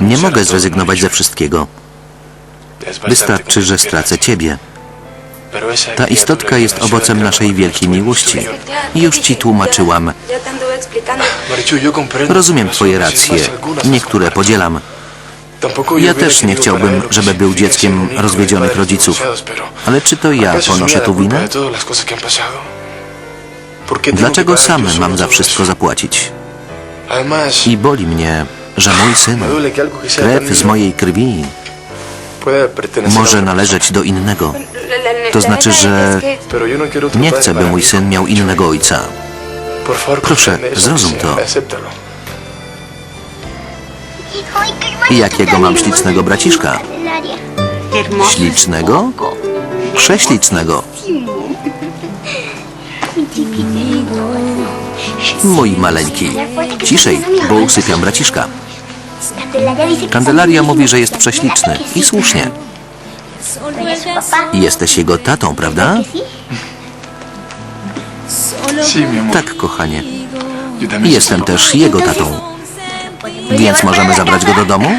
Nie mogę zrezygnować ze wszystkiego. Wystarczy, że stracę ciebie. Ta istotka jest owocem naszej wielkiej miłości. Już ci tłumaczyłam. Rozumiem twoje racje. Niektóre podzielam. Ja też nie chciałbym, żeby był dzieckiem rozwiedzionych rodziców. Ale czy to ja ponoszę tu winę? Dlaczego sam mam za wszystko zapłacić? I boli mnie, że mój syn, krew z mojej krwi, może należeć do innego. To znaczy, że Nie chcę, by mój syn miał innego ojca. Proszę, zrozum to. Jakiego mam ślicznego braciszka? Ślicznego? Prześlicznego. Mój maleńki. Ciszej, bo usypiam braciszka. Kandelaria mówi, że jest prześliczny. I słusznie. Jesteś jego tatą, prawda? Tak, kochanie. Jestem też jego tatą. Więc możemy zabrać go do domu?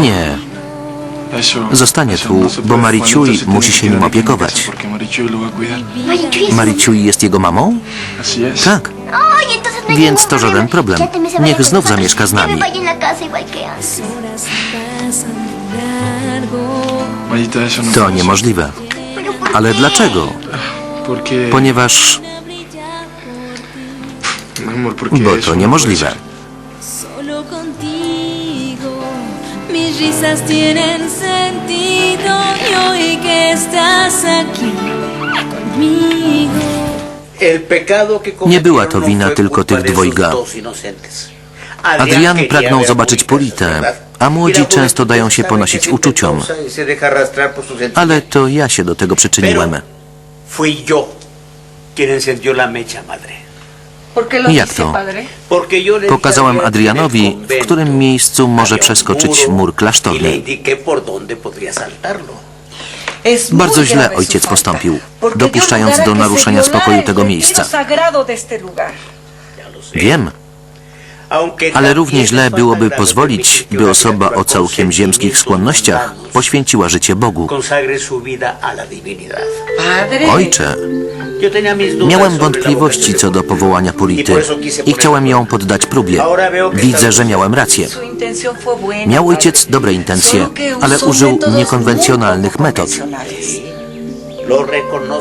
Nie. Zostanie tu, bo Mariciuj musi się nim opiekować. Mariciuj jest jego mamą? Tak. Więc to żaden problem. Niech znów zamieszka z nami. To niemożliwe. Ale dlaczego? Ponieważ... Bo to niemożliwe. Mis risas tienen sentido y hoy que estás aquí conmigo. Nie była to wina tylko tych dwojga. Adrian pragnął zobaczyć Politę, a młodzi często dają się ponosić uczuciom. Ale to ja się do tego przyczyniłem. Fui yo quien encendió la mecha, madre. Jak to? Pokazałem Adrianowi, w którym miejscu może przeskoczyć mur y klasztorny. Bardzo źle ojciec postąpił, dopuszczając do naruszenia spokoju tego miejsca. Wiem, ale równie źle byłoby pozwolić, by osoba o całkiem ziemskich skłonnościach poświęciła życie Bogu. Ojcze, miałem wątpliwości co do powołania Polity i chciałem ją poddać próbie. Widzę, że miałem rację. Miał ojciec dobre intencje, ale użył niekonwencjonalnych metod.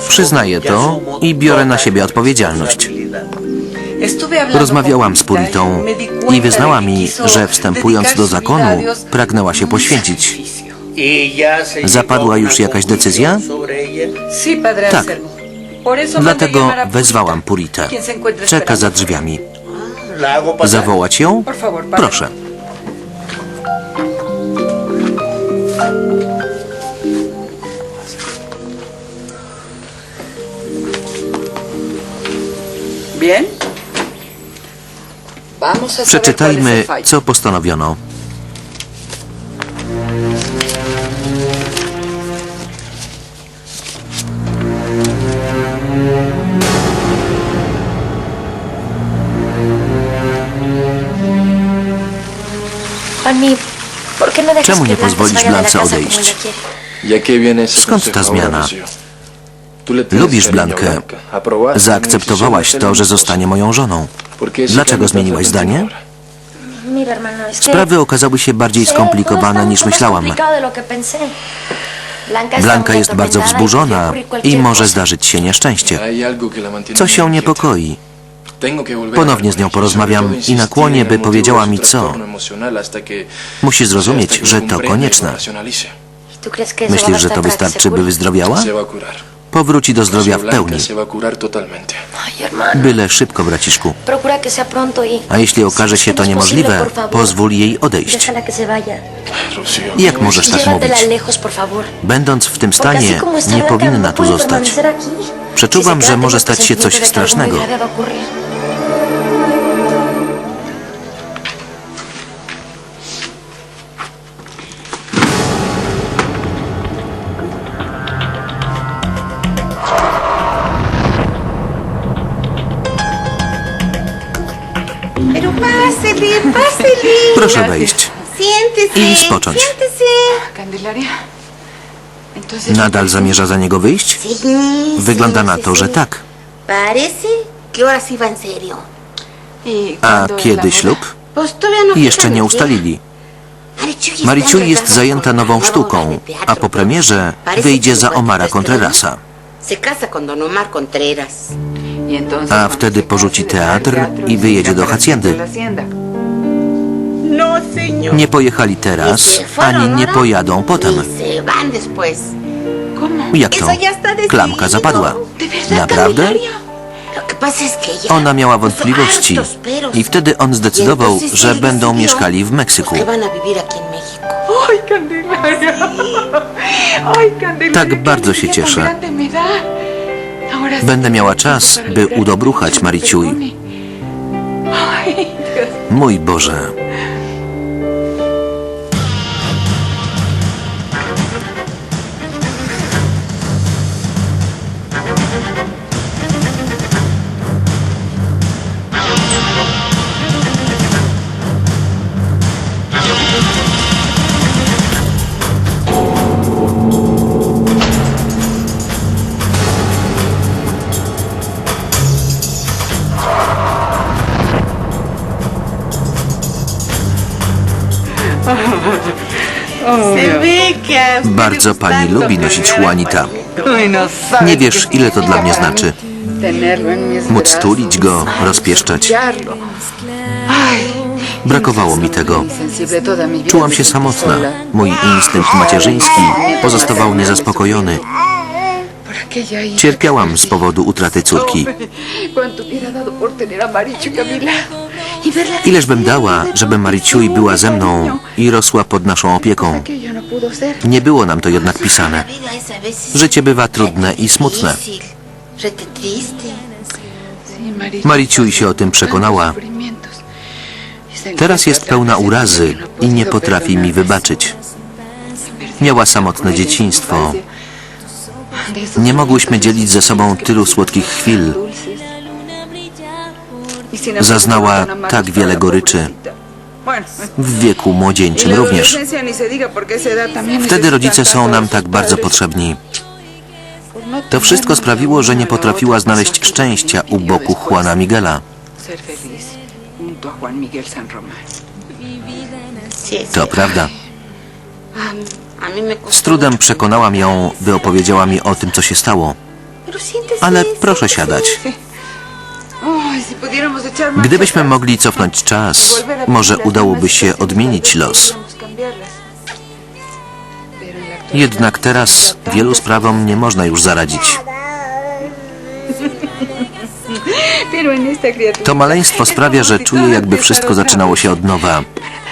Przyznaję y to i biorę na siebie odpowiedzialność. Rozmawiałam z Puritą i wyznała mi, że wstępując do zakonu, pragnęła się poświęcić. Zapadła już jakaś decyzja? Tak. Dlatego wezwałam Puritę. Czeka za drzwiami. Zawołać ją? Proszę. Bien. Przeczytajmy, co postanowiono. Czemu nie pozwolić Blance odejść? Skąd ta zmiana? Lubisz Blankę. Zaakceptowałaś to, że zostanie moją żoną. Dlaczego zmieniłaś zdanie? Sprawy okazały się bardziej skomplikowane niż myślałam. Blanka jest bardzo wzburzona i może zdarzyć się nieszczęście. Coś ją niepokoi. Ponownie z nią porozmawiam i nakłonię, by powiedziała mi co. Musi zrozumieć, że to konieczne. Myślisz, że to wystarczy, by wyzdrowiała? Powróci do zdrowia w pełni. Byle szybko, braciszku. A jeśli okaże się to niemożliwe, pozwól jej odejść. Jak możesz tak mówić? Będąc w tym stanie, nie powinna tu zostać. Przeczuwam, że może stać się coś strasznego. Proszę wejść. I spocząć. Nadal zamierza za niego wyjść? Wygląda na to, że tak. ¿y A kiedy ślub? No Jeszcze nie ustalili. Mariciu jest empezando zajęta nową sztuką, a po premierze wyjdzie za Omara Contrerasa. Y A wtedy porzuci teatr i wyjedzie do haciendy. Nie pojechali teraz, ani nie pojadą potem. Y. ¿Cómo? Jak to? Klamka zapadła. ¿De verdad, Naprawdę? Ona miała wątpliwości i wtedy on Y zdecydował, że będą mieszkali w Meksyku. Tak bardzo się cieszę. Będę miała czas, by udobruchać Mariciuj. Mój Boże. Bardzo pani lubi nosić Juanita. No Nie wiesz, ile to dla mnie znaczy. Móc tulić go, rozpieszczać. Brakowało mi tego. Czułam się samotna. Mój instynkt macierzyński pozostawał niezaspokojony. Cierpiałam z powodu utraty córki. Ileż bym dała, żeby Mariciuj była ze mną i rosła pod naszą opieką. Nie było nam to jednak pisane. Życie bywa trudne i smutne. Mariciuj się o tym przekonała. Teraz jest pełna urazy i nie potrafi mi wybaczyć. Miała samotne dzieciństwo. Nie mogłyśmy dzielić ze sobą tylu słodkich chwil. Zaznała tak wiele goryczy. W wieku młodzieńczym również. Wtedy rodzice są nam tak bardzo potrzebni. To wszystko sprawiło, że nie potrafiła znaleźć szczęścia u boku Juana Miguela. To prawda. Z trudem przekonałam ją, by opowiedziała mi o tym, co się stało. Ale proszę siadać. Gdybyśmy mogli cofnąć czas, może udałoby się odmienić los. Jednak teraz wielu sprawom nie można już zaradzić. To maleństwo sprawia, że czuję, jakby wszystko zaczynało się od nowa.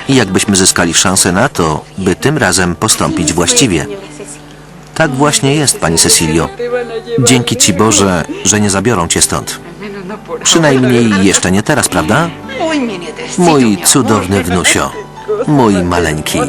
I jakbyśmy zyskali szansę na to, by tym razem postąpić właściwie. Tak właśnie jest, pani Cecilio. Dzięki ci Boże, że nie zabiorą cię stąd. Przynajmniej jeszcze nie teraz, prawda? Mój cudowny wnusio. Mój maleńki.